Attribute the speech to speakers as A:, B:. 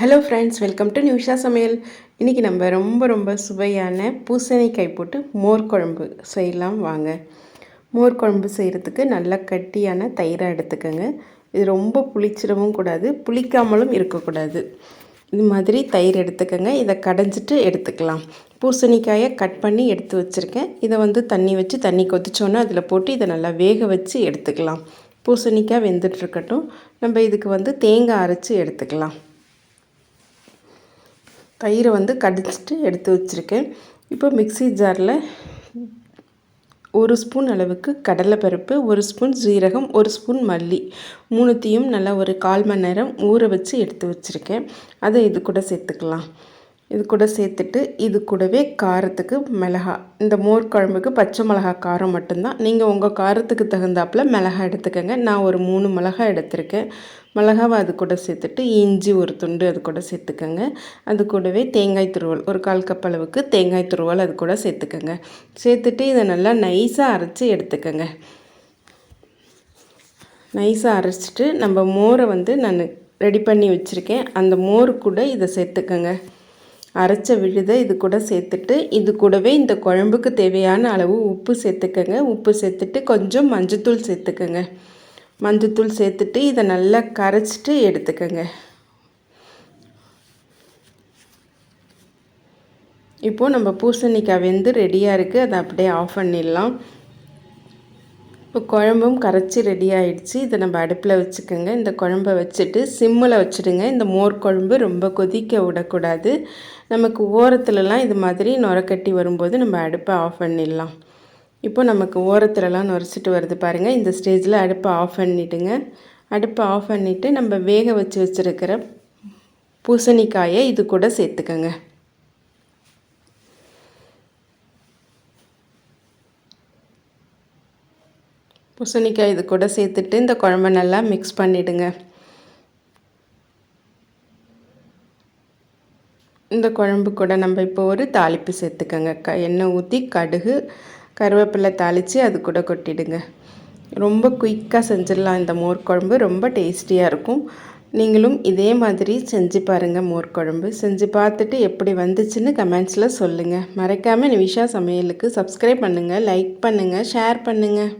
A: Hello friends welcome to நியூஷா சமையல் இன்றைக்கி நம்ம ரொம்ப ரொம்ப சுவையான பூசணிக்காய் போட்டு மோர் குழம்பு செய்யலாம் வாங்க. மோர் குழம்பு செய்கிறதுக்கு நல்லா கட்டியான தயிராக எடுத்துக்கோங்க. இது ரொம்ப புளிச்சிடவும் கூடாது புளிக்காமலும் இருக்கக்கூடாது. இது மாதிரி தயிர் எடுத்துக்கோங்க. இதை கடைஞ்சிட்டு எடுத்துக்கலாம். பூசணிக்காயை கட் பண்ணி எடுத்து வச்சுருக்கேன். இதை வந்து தண்ணி வச்சு தண்ணி கொதிச்சோன்னே அதில் போட்டு இதை நல்லா வேக வச்சு எடுத்துக்கலாம். பூசணிக்காய் வெந்துட்டுருக்கட்டும் நம்ம இதுக்கு வந்து தேங்காய் அரைச்சி எடுத்துக்கலாம். தயிரை வந்து கடிச்சிட்டு எடுத்து வச்சுருக்கேன். இப்போ மிக்சி ஜாரில் ஒரு ஸ்பூன் அளவுக்கு கடலைப்பருப்பு ஒரு ஸ்பூன் ஜீரகம் ஒரு ஸ்பூன் மல்லி மூணுத்தையும் நல்லா ஒரு கால் மணி நேரம் ஊற வச்சு எடுத்து வச்சுருக்கேன். அதை இது கூட சேர்த்துக்கலாம். இது கூட சேர்த்துட்டு இது கூடவே காரத்துக்கு மிளகா இந்த மோர் குழம்புக்கு பச்சை மிளகா காரம் மட்டும்தான். நீங்கள் உங்கள் காரத்துக்கு தகுந்தாப்பில் மிளகா எடுத்துக்கோங்க. நான் ஒரு மூணு மிளகா எடுத்திருக்கேன். மிளகாவை அது கூட சேர்த்துட்டு இஞ்சி ஒரு துண்டு அது கூட சேர்த்துக்கோங்க. அது கூடவே தேங்காய் துருவல் ஒரு கால் கப் அளவுக்கு தேங்காய் துருவல் அது கூட சேர்த்துக்கோங்க. சேர்த்துட்டு இதை நல்லா நைஸாக அரைச்சி எடுத்துக்கோங்க. நைஸாக அரைச்சிட்டு நம்ம மோரை வந்து நான் ரெடி பண்ணி வச்சுருக்கேன். அந்த மோர் கூட இதை சேர்த்துக்கோங்க. அரைச்ச விழுதை இது கூட சேர்த்துட்டு இது கூடவே இந்த குழம்புக்கு தேவையான அளவு உப்பு சேர்த்துக்கோங்க. உப்பு சேர்த்துட்டு கொஞ்சம் மஞ்சத்தூள் சேர்த்துக்கோங்க. மஞ்சத்தூள் சேர்த்துட்டு இதை நல்லா கரைச்சிட்டு எடுத்துக்கோங்க. இப்போது நம்ம பூசணிக்காய் வெந்து ரெடியாக இருக்குது அதை அப்படியே ஆஃப் பண்ணிடலாம். இப்போ குழம்பும் கரைச்சி ரெடி ஆகிடுச்சு இதை நம்ம அடுப்பில் வச்சுக்கோங்க. இந்த குழம்ப வச்சுட்டு சிம்மில் வச்சுடுங்க. இந்த மோர் குழம்பு ரொம்ப கொதிக்க விடக்கூடாது. நமக்கு ஓரத்துலலாம் இது மாதிரி நுரக்கட்டி வரும்போது நம்ம அடுப்பை ஆஃப் பண்ணிடலாம். இப்போ நமக்கு ஓரத்துலலாம் நுரைச்சிட்டு வருது பாருங்கள் இந்த ஸ்டேஜில் அடுப்பை ஆஃப் பண்ணிவிடுங்க அடுப்பை ஆஃப் பண்ணிவிட்டு நம்ம வேக வச்சு வச்சுருக்கிற பூசணிக்காயை இது கூட சேர்த்துக்கோங்க. பூசணிக்காய் இது கூட சேர்த்துட்டு இந்த குழம்ப நல்லா மிக்ஸ் பண்ணிவிடுங்க இந்த குழம்பு கூட நம்ம இப்போ ஒரு தாளிப்பு சேர்த்துக்கோங்க. க எண்ணெய் ஊற்றி கடுகு கருவேப்பிலை தாளித்து அது கூட கொட்டிடுங்க. ரொம்ப குயிக்காக செஞ்சிடலாம் இந்த மோர் குழம்பு. ரொம்ப டேஸ்டியாக இருக்கும். நீங்களும் இதே மாதிரி செஞ்சு பாருங்கள் மோர் குழம்பு. செஞ்சு பார்த்துட்டு எப்படி வந்துச்சுன்னு கமெண்ட்ஸில் சொல்லுங்கள் மறக்காமல் நிமிஷா சமையலுக்கு சப்ஸ்கிரைப் பண்ணுங்கள் லைக் பண்ணுங்கள் ஷேர் பண்ணுங்கள்